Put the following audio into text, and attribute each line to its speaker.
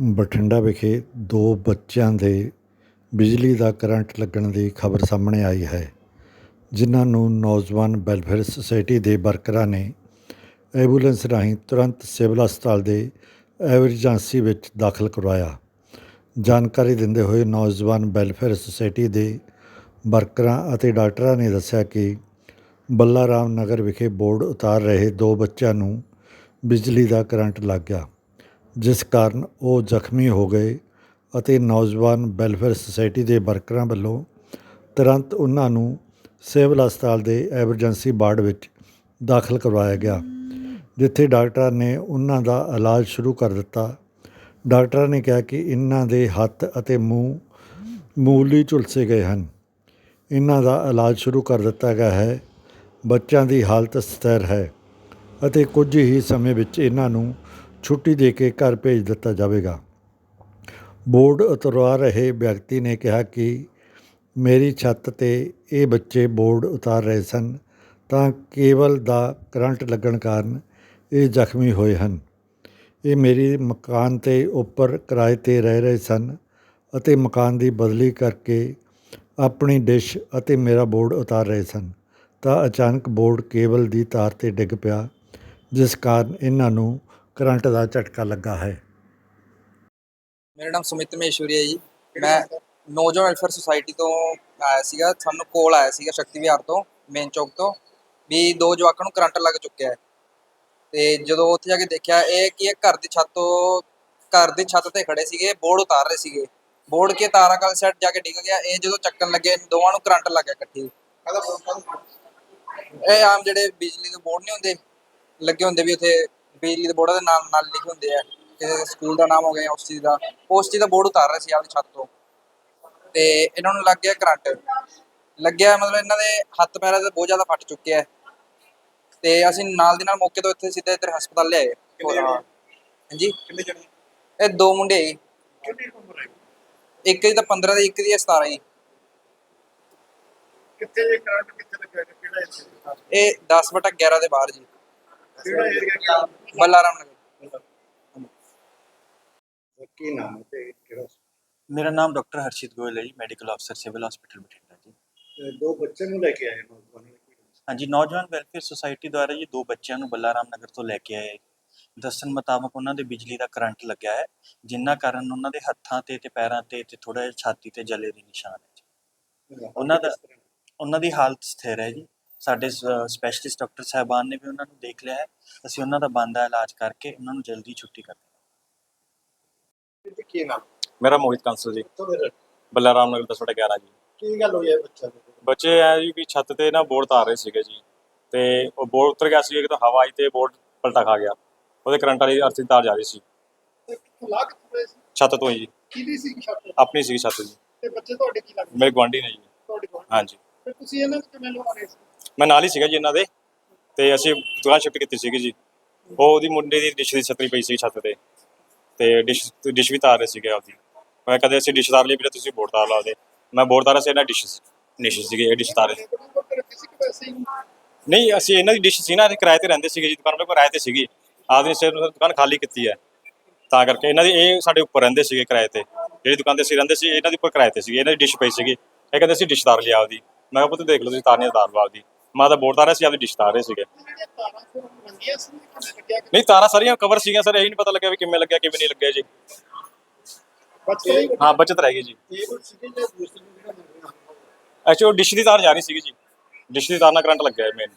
Speaker 1: ਬਠਿੰਡਾ ਵਿਖੇ ਦੋ ਬੱਚਿਆਂ ਦੇ ਬਿਜਲੀ ਦਾ ਕਰੰਟ ਲੱਗਣ ਦੀ ਖਬਰ ਸਾਹਮਣੇ ਆਈ ਹੈ, ਜਿਨ੍ਹਾਂ ਨੂੰ ਨੌਜਵਾਨ ਵੈਲਫੇਅਰ ਸੁਸਾਇਟੀ ਦੇ ਵਰਕਰਾਂ ਨੇ ਐਂਬੂਲੈਂਸ ਰਾਹੀਂ ਤੁਰੰਤ ਸਿਵਲ ਹਸਪਤਾਲ ਦੇ ਐਮਰਜੈਂਸੀ ਵਿੱਚ ਦਾਖਲ ਕਰਵਾਇਆ। ਜਾਣਕਾਰੀ ਦਿੰਦੇ ਹੋਏ ਨੌਜਵਾਨ ਵੈਲਫੇਅਰ ਸੁਸਾਇਟੀ ਦੇ ਵਰਕਰਾਂ ਅਤੇ ਡਾਕਟਰਾਂ ਨੇ ਦੱਸਿਆ ਕਿ ਬੱਲਾ ਰਾਮ ਨਗਰ ਵਿਖੇ ਬੋਰਡ ਉਤਾਰ ਰਹੇ ਦੋ ਬੱਚਿਆਂ ਨੂੰ ਬਿਜਲੀ ਦਾ ਕਰੰਟ ਲੱਗ ਗਿਆ। ਜਿਸ ਕਾਰਨ ਉਹ ਜ਼ਖਮੀ ਹੋ ਗਏ ਅਤੇ ਨੌਜਵਾਨ ਵੈਲਫੇਅਰ ਸੁਸਾਇਟੀ ਦੇ ਵਰਕਰਾਂ ਵੱਲੋਂ ਤੁਰੰਤ ਉਹਨਾਂ ਨੂੰ ਸਿਵਲ ਹਸਪਤਾਲ ਦੇ ਐਮਰਜੈਂਸੀ ਵਾਰਡ ਵਿੱਚ ਦਾਖਲ ਕਰਵਾਇਆ ਗਿਆ, ਜਿੱਥੇ ਡਾਕਟਰਾਂ ਨੇ ਉਹਨਾਂ ਦਾ ਇਲਾਜ ਸ਼ੁਰੂ ਕਰ ਦਿੱਤਾ। ਡਾਕਟਰਾਂ ਨੇ ਕਿਹਾ ਕਿ ਇਹਨਾਂ ਦੇ ਹੱਥ ਅਤੇ ਮੂੰਹ ਮੂਲੀ ਝੁਲਸੇ ਗਏ ਹਨ। ਇਹਨਾਂ ਦਾ ਇਲਾਜ ਸ਼ੁਰੂ ਕਰ ਦਿੱਤਾ ਗਿਆ ਹੈ। ਬੱਚਿਆਂ ਦੀ ਹਾਲਤ ਸਥਿਰ ਹੈ ਅਤੇ ਕੁਝ ਹੀ ਸਮੇਂ ਵਿੱਚ ਇਹਨਾਂ ਨੂੰ ਛੁੱਟੀ ਦੇ ਕੇ ਘਰ ਭੇਜ ਦਿੱਤਾ ਜਾਵੇਗਾ। ਬੋਰਡ ਉਤਰਵਾ ਰਹੇ ਵਿਅਕਤੀ ਨੇ ਕਿਹਾ ਕਿ ਮੇਰੀ ਛੱਤ ਤੇ ਇਹ ਬੱਚੇ ਬੋਰਡ ਉਤਾਰ ਰਹੇ ਸਨ ਤਾਂ ਕੇਬਲ ਦਾ ਕਰੰਟ ਲੱਗਣ ਕਾਰਨ ਇਹ ਜ਼ਖਮੀ ਹੋਏ ਹਨ। ਇਹ ਮੇਰੇ ਮਕਾਨ ਤੇ ਉੱਪਰ ਕਿਰਾਏ ਤੇ ਰਹਿ ਰਹੇ ਸਨ ਅਤੇ ਮਕਾਨ ਦੀ ਬਦਲੀ ਕਰਕੇ ਆਪਣੀ ਡਿਸ਼ ਅਤੇ ਮੇਰਾ ਬੋਰਡ ਉਤਾਰ ਰਹੇ ਸਨ ਤਾਂ ਅਚਾਨਕ ਬੋਰਡ ਕੇਬਲ ਦੀ ਤਾਰ ਤੇ ਡਿੱਗ ਪਿਆ, ਜਿਸ ਕਾਰਨ ਇਹਨਾਂ ਨੂੰ ਕਰੰਟ ਦਾ ਝਟਕਾ ਲੱਗਾ ਹੈ।
Speaker 2: ਮੇਰਾ ਨਾਮ ਸੁਮਿਤ ਮਹੇਸ਼ਵਰੀ ਹੈ ਜੀ। ਮੈਂ ਨੌਜਵਾਨ ਵੈਲਫੇਅਰ ਸੁਸਾਇਟੀ ਤੋਂ ਆਇਆ ਸੀਗਾ। ਸਾਨੂੰ ਕੋਲ ਆਇਆ ਸੀਗਾ ਸ਼ਕਤੀ ਵਿਹਾਰ ਤੋਂ, ਮੇਨ ਚੌਕ ਤੋਂ, ਵੀ ਦੋ ਜਵਾਕਾਂ ਨੂੰ ਕਰੰਟ ਲੱਗ ਚੁੱਕਿਆ ਹੈ। ਤੇ ਜਦੋਂ ਉੱਥੇ ਜਾ ਕੇ ਦੇਖਿਆ, ਇਹ ਕੀ ਹੈ ਘਰ ਦੀ ਛੱਤ ਤੋਂ, ਘਰ ਦੀ ਛੱਤ ਤੇ ਖੜੇ ਸੀਗੇ, ਬੋਰਡ ਉਤਾਰ ਰਹੇ ਸੀਗੇ। ਬੋਰਡ ਕੇ ਤਾਰਾਂ ਕਲ ਸੈੱਟ ਜਾ ਕੇ ਡਿੱਗ ਗਿਆ। ਇਹ ਜਦੋਂ ਚੱਕਣ ਲੱਗੇ, ਦੋਵਾਂ ਨੂੰ ਕਰੰਟ ਲੱਗ ਗਿਆ ਇਕੱਠੇ। ਇਹ ਆਮ ਜਿਹੜੇ ਬਿਜਲੀ ਦੇ ਬੋਰਡ ਨਹੀਂ ਹੁੰਦੇ, ਲੱਗੇ ਹੁੰਦੇ ਵੀ ਉੱਥੇ ਬਿਜਲੀ ਦੇ ਬੋਰਡਾਂ ਦੇ ਨਾਮ ਨਾਲ ਲਿਖੇ ਹੁੰਦੇ ਆ ਕਿਸੇ ਸਕੂਲ ਦਾ ਨਾਮ ਹੋ ਗਿਆ ਜਾਂ ਉਸ ਚੀਜ਼ ਦਾ ਉਸ ਚੀਜ਼ ਦਾ ਬੋਰਡ ਉਤਾਰ ਰਹੇ ਸੀ ਆਪਦੀ ਛੱਤ ਤੋਂ। ਤੇ ਇਹਨਾਂ ਨੂੰ ਲੱਗ ਗਿਆ ਕਰੰਟ। ਲੱਗਿਆ ਮਤਲਬ ਇਹਨਾਂ ਦੇ ਹੱਥ ਪੈਰਾਂ ਤੇ ਬਹੁਤ ਜ਼ਿਆਦਾ ਫਟ ਚੁੱਕੇ ਆ ਤੇ ਅਸੀਂ ਨਾਲ ਦੀ ਨਾਲ ਮੌਕੇ ਤੋਂ ਇੱਥੇ ਸਿੱਧਾ ਇੱਧਰ ਹਸਪਤਾਲ ਲਿਆਏ। ਹਾਂਜੀ?
Speaker 3: ਕਿੰਨੇ ਜਣੇ?
Speaker 2: ਇਹ ਦੋ ਮੁੰਡੇ ਇੱਕ ਦੀ ਤਾਂ 15 ਦੀ ਇੱਕ ਦੀ 17 ਜੀ।
Speaker 3: ਕਿੱਥੇ ਇਹ ਕਰੰਟ ਕਿੱਥੇ ਲੱਗਿਆ? ਕਿਹੜਾ
Speaker 2: ਇਹ 10 ਬਟਾ 11 ਦੇ ਬਾਹਰ ਜੀ। ਬੱਲਾਰਾਮ ਨਗਰ
Speaker 3: ਕੀ ਨਾਮ ਹੈ ਤੇ ਕਿਹੜਾ
Speaker 4: ਮੇਰਾ ਨਾਮ ਡਾਕਟਰ ਹਰਸ਼ਿਤ ਗੋਇਲ ਹੈ ਜੀ ਮੈਡੀਕਲ ਅਫਸਰ ਸਿਵਲ ਹਸਪੀਟਲ ਬਠਿੰਡਾ ਜੀ।
Speaker 3: ਦੋ ਬੱਚੇ ਨੂੰ ਲੈ ਕੇ ਆਏ ਨੌਜਵਾਨ?
Speaker 4: ਹਾਂਜੀ ਨੌਜਵਾਨ ਵੈਲਫੇਅਰ ਸੁਸਾਇਟੀ ਦੁਆਰਾ ਜੀ ਦੋ ਬੱਚਿਆਂ ਨੂੰ ਬੱਲਾਰਾਮ ਨਗਰ ਤੋਂ ਲੈ ਕੇ ਆਏ। ਦੱਸਣ ਮੁਤਾਬਕ ਉਹਨਾਂ ਦੇ ਬਿਜਲੀ ਦਾ ਕਰੰਟ ਲੱਗਿਆ ਹੈ ਜਿੰਨਾ ਕਾਰਨ ਉਹਨਾਂ ਦੇ ਹੱਥਾਂ ਤੇ ਤੇ ਪੈਰਾਂ ਤੇ ਤੇ ਥੋੜਾ ਜਿਹਾ ਛਾਤੀ ਤੇ ਜਲੇ ਦੇ ਨਿਸ਼ਾਨ ਹੈ ਜੀ। ਉਹਨਾਂ ਦਾ- ਉਹਨਾਂ ਦੀ ਹਾਲਤ ਸਥਿਰ ਹੈ ਜੀ। ਸਾਡੇ ਸਪੈਸ਼ਲਿਸਟ ਡਾਕਟਰ ਸਾਹਿਬਾਨ ਨੇ ਵੀ ਉਹਨਾਂ ਨੂੰ ਦੇਖ ਲਿਆ ਹੈ। ਅਸੀਂ ਉਹਨਾਂ ਦਾ ਬੰਦਾ ਇਲਾਜ ਕਰਕੇ ਉਹਨਾਂ ਨੂੰ ਜਲਦੀ ਛੁੱਟੀ ਕਰ
Speaker 3: ਤੇ ਕੀ ਨਾਮ?
Speaker 5: ਮੇਰਾ ਮੋਹਿਤ ਕੰਸਲ ਜੀ। ਬੱਲਾ ਰਾਮ ਨਗਰ 10/11 ਜੀ।
Speaker 3: ਕੀ ਗੱਲ ਹੋਈ ਹੈ ਬੱਚਾ
Speaker 5: ਬੱਚੇ ਆ ਜੀ ਵੀ ਛੱਤ ਤੇ ਨਾ ਬੋਰਡ ਤਾਰ ਰਹੇ ਸੀਗੇ ਜੀ। ਤੇ ਉਹ ਬੋਰਡ ਉਤਰ ਗਿਆ ਸੀ ਇੱਕ ਤਾਂ ਹਵਾ ਆਈ ਤੇ ਬੋਰਡ ਪਲਟਾ ਖਾ ਗਿਆ। ਉਹਦੇ ਕਰੰਟ ਵਾਲੀ ਅਰਥੀ ਤਾਰ ਜਾ ਰਹੀ ਸੀ।
Speaker 3: ਕੇ
Speaker 5: ਛੱਤ ਤੋਂ ਜੀ।
Speaker 3: ਕਿਹਦੀ ਸੀ ਛੱਤ?
Speaker 5: ਆਪਣੀ ਸੀ ਛੱਤ ਜੀ।
Speaker 3: ਤੇ ਬੱਚੇ ਤੁਹਾਡੇ ਕੀ ਲੱਗਦੇ?
Speaker 5: ਮੇਰੇ ਗੁਆਂਢੀ ਨੇ ਜੀ।
Speaker 3: ਤੁਹਾਡੇ ਕੋਲ
Speaker 5: ਹਾਂਜੀ।
Speaker 3: ਫਿਰ ਤੁਸੀਂ ਇਹਨਾਂ ਨੂੰ ਕਿਵੇਂ ਲਵਾ ਰਹੇ ਸੀ?
Speaker 5: ਮੈਂ ਨਾਲ ਹੀ ਸੀਗਾ ਜੀ ਇਹਨਾਂ ਦੇ, ਤੇ ਅਸੀਂ ਦੁਕਾਨ ਸ਼ਿਫਟ ਕੀਤੀ ਸੀਗੀ ਜੀ। ਉਹ ਉਹਦੀ ਮੁੰਡੇ ਦੀ ਡਿਸ਼ ਦੀ ਛਤਰੀ ਪਈ ਸੀ ਛੱਤ ਤੇ ਤੇ ਡਿਸ਼ ਡਿਸ਼ ਵੀ ਤਾਰ ਰਹੇ ਸੀਗੇ ਆਪਦੀ। ਮੈਂ ਕਦੇ ਅਸੀਂ ਡਿਸ਼ ਤਾਰ ਲਈ ਵੀਰੇ, ਤੁਸੀਂ ਬੋਰਡ ਤਾਰ ਲਾਓ ਦੇ। ਮੈਂ ਬੋਰਡ ਤਾਰਾ ਸੀ, ਇਹਨਾਂ ਡਿਸ਼ ਡਿਸ਼ ਸੀਗੇ, ਇਹ ਡਿਸ਼ ਤਾਰੇ। ਨਹੀਂ, ਅਸੀਂ ਇਹਨਾਂ ਦੀ ਡਿਸ਼ ਸੀ ਨਾ ਕਿਰਾਏ ਤੇ ਰਹਿੰਦੇ ਸੀਗੇ ਜੀ, ਦੁਕਾਨ ਮੇਰੇ ਕੋਲ ਕਿਰਾਏ ਤੇ ਸੀਗੀ। ਆਦਮੀ ਸੇ ਦੁਕਾਨ ਖਾਲੀ ਕੀਤੀ ਹੈ। ਤਾਂ ਕਰਕੇ ਇਹਨਾਂ ਦੀ, ਇਹ ਸਾਡੇ ਉੱਪਰ ਰਹਿੰਦੇ ਸੀਗੇ ਕਿਰਾਏ ਤੇ। ਜਿਹੜੀ ਦੁਕਾਨ ਤੇ ਅਸੀਂ ਰਹਿੰਦੇ ਸੀ, ਇਹਨਾਂ ਦੀ ਉੱਪਰ ਕਿਰਾਏ ਤੇ ਸੀਗੇ, ਇਹਨਾਂ ਦੀ ਡਿਸ਼ ਪਈ ਸੀਗੀ। ਇਹ ਕਹਿੰਦੇ ਅਸੀਂ ਡਿਸ਼ ਤਾਰ ਲਿਆ ਆਪਦੀ। ਮੈਂ ਕਿਹਾ ਪੁੱਤ ਦੇਖ ਲਓ, ਤੁਸੀਂ ਤਾਰਨੀ ਤਾਰ ਲਓ ਆਪਦੀ। ਮੈਂ ਬੋਰਡ ਤਾਰ ਰਿਹਾ ਸੀ, ਆਪਦੀ ਡਿਸ਼ ਤਾਰ ਰਹੇ ਸੀਗੇ। ਨਹੀਂ, ਤਾਰਾਂ ਸਾਰੀਆਂ ਕਵਰ ਸੀਗੀਆਂ ਸਰ ਇਹ ਨਹੀਂ ਪਤਾ ਲੱਗਿਆ ਵੀ ਕਿਵੇਂ ਲੱਗਿਆ, ਕਿਵੇਂ ਨਹੀਂ ਲੱਗਿਆ ਜੀ। ਹਾਂ, ਬਚਤ ਰਹਿ ਗਈ ਜੀ।
Speaker 3: ਇਹ
Speaker 5: ਐਕਚੁਅਲੀ ਡਿਸ਼ ਦੀ ਤਾਰ ਜਾ ਰਹੀ ਸੀਗੀ ਜੀ। ਡਿਸ਼ ਦੀ ਤਾਰ ਨਾਲ ਕਰੰਟ ਲੱਗਿਆ ਮੇਨ